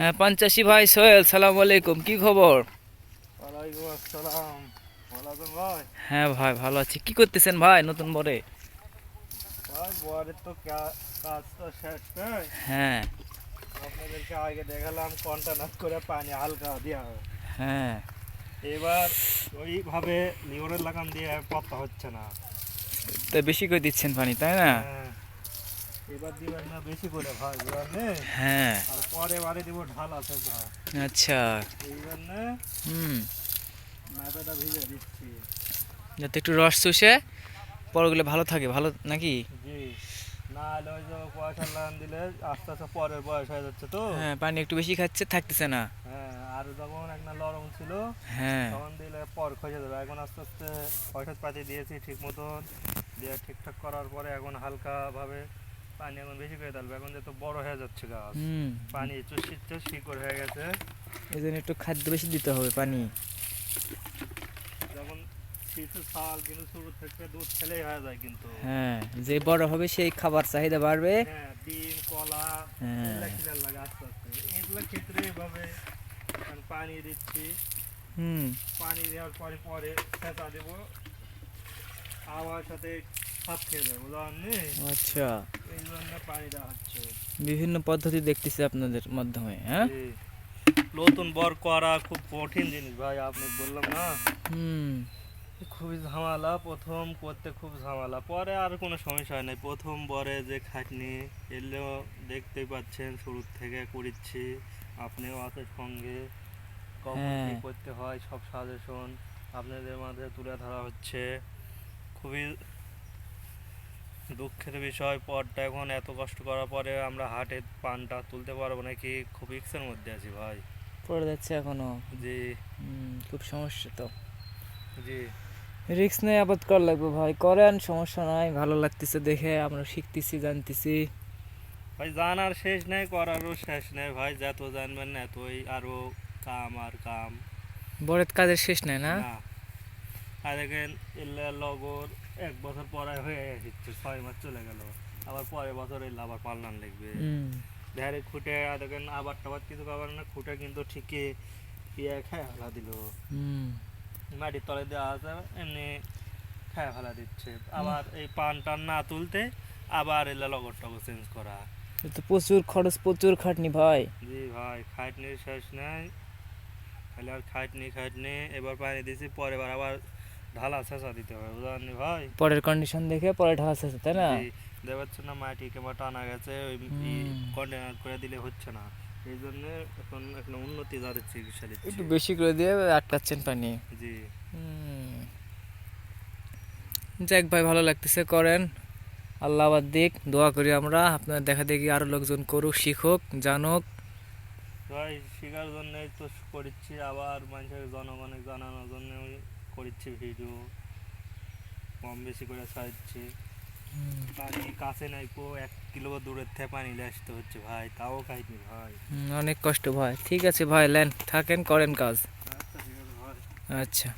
হ্যাঁ পঞ্চাশি ভাই সোহেল সালাম আলাইকুম কি খবর? ওয়ালাইকুম আসসালাম। ভালো ভাই? হ্যাঁ ভাই ভালো আছি। কি করতেছেন ভাই নতুন বরে? ভাই বরের তো কাজ তো শেষ নয় হ্যাঁ। আপনাদেরকে আগে দেখালাম করে পানি হালকা দেওয়া হয়। হ্যাঁ এবার ওইভাবে লিওরের লাগাম দিয়ে পত্তা হচ্ছে না। তা বেশি করে দিচ্ছেন পানি তাই না? হ্যাঁ। এবার দিবেন না বেশি করে ভাই হ্যাঁ। আর পরে বাড়ি দিব ঢাল আছে আচ্ছা। এই জন্য হুম। মাথাটা ভিজে দিচ্ছি। যাতে একটু রস চুষে পরগুলো ভালো থাকে ভালো নাকি? জি। না হলে ওই যে পয়সা লাগান দিলে আস্তে আস্তে পরের বয়স হয়ে যাচ্ছে তো। হ্যাঁ পানি একটু বেশি খাচ্ছে থাকতেছে না। হ্যাঁ আর যখন একটা ছিল হ্যাঁ। তখন দিলে পর খসে যাবে। এখন আস্তে আস্তে ঔষধ পাতি দিয়েছি ঠিক মতন। দিয়ে ঠিকঠাক করার পরে এখন হালকা ভাবে পানি এখন বেশি করে ডালবে এখন যেহেতু বড় হয়ে যাচ্ছে গাছ পানি চুষিচ্ছে শিকড় হয়ে গেছে। এই জন্য একটু খাদ্য বেশি দিতে হবে পানি। যখন শীতের সাল কিন্তু শুরু থেকে দুধ খেলেই হয়ে যায় কিন্তু। হ্যাঁ যে বড় হবে সেই খাবার চাহিদা বাড়বে। হ্যাঁ ডিম কলা হ্যাঁ। এগুলা খিলার লাগে আস্তে আস্তে। এগুলো ক্ষেত্রে এভাবে পানি দিচ্ছি। হুম। পানি দেওয়ার পরে পরে ফেঁচা দেবো। আবার সাথে খেয়ে দেবো বুঝলেন আচ্ছা। এই জন্য পানি দেওয়া হচ্ছে। বিভিন্ন পদ্ধতি দেখতেছি আপনাদের মাধ্যমে হ্যাঁ? নতুন বর করা খুব কঠিন জিনিস ভাই আপনি বললাম না? হুম। খুবই ঝামেলা প্রথম করতে খুব ঝামেলা পরে আর কোনো সমস্যা হয় নাই। প্রথম বরে যে খাটনি এলেও দেখতেই পাচ্ছেন শুরু থেকে করিচ্ছি আপনিও আছে সঙ্গে কখন কি হ্যাঁ। করতে হয় সব সাজেশন আপনাদের মাঝে তুলে ধরা হচ্ছে। খুবই দুঃখের বিষয় পরটা এখন এত কষ্ট করার পরে আমরা হাটে পানটা তুলতে পারব নাকি? খুব রিক্সের মধ্যে আছি ভাই। পড়ে যাচ্ছে এখনও। জি। খুব সমস্যা তো। জি। রিক্স নেই আবাদ করা লাগবে ভাই। করেন সমস্যা নাই ভালো লাগতেছে দেখে আমরা শিখতেছি জানতেছি। ভাই জানার শেষ নেই করারও শেষ নেই। ভাই যত জানবেন না এতই আরও কাম আর কাম। বরের কাজের শেষ নাই না। আর দেখেন লগর এক বছর পরে হয়ে এসেছে ছয় মাস চলে গেল। আবার পরের বছর এলে আবার পাল্লান লাগবে। ধারে খুঁটে আর দেখেন আবার টাবার কিছু খাবার না খুঁটে কিন্তু ঠিকই ইয়ে খেয়ে ফেলা দিল। মাটির তলে দেওয়া আছে এমনি খেয়ে ফেলা দিচ্ছে। আবার এই পান টান না তুলতে আবার এলে লগর টগর চেঞ্জ করা তো প্রচুর খরচ প্রচুর খাটনি ভাই। জি ভাই খাটনির শেষ নাই। খালি আর খাটনি খাটনি এবার পানি দিয়েছি পরে বার আবার ঢালা ছেঁচা দিতে হবে বুঝলেন ভাই? পরের কন্ডিশন দেখে পরে ঢাস আছে তাই না? জি, দেখতে না মাটি কেমন টানা গেছে ওই কন্টেনার করে দিলে হচ্ছে না। এই জন্য এখন একটা উন্নতি চিকিৎসা দিচ্ছি। একটু বেশি করে দিয়ে আটকাচ্ছেন পানি। জি। যাক ভাই ভালো লাগতেছে করেন। আল্লাহ আবার দিক দোয়া করি আমরা। আপনার দেখা দেখি আরও লোকজন করুক শিখুক জানুক। ভাই শেখার জন্যই তো করছি আবার মানুষের জনগণের জানানোর জন্য করছি ভিডিও কম বেশি করে সাজছে পানি কাছে নাই কো এক কিলো দূরের থেকে পানি আসতে হচ্ছে ভাই তাও খাইনি ভাই। হুম, অনেক কষ্ট ভাই। ঠিক আছে ভাই লেন থাকেন করেন কাজ। আচ্ছা।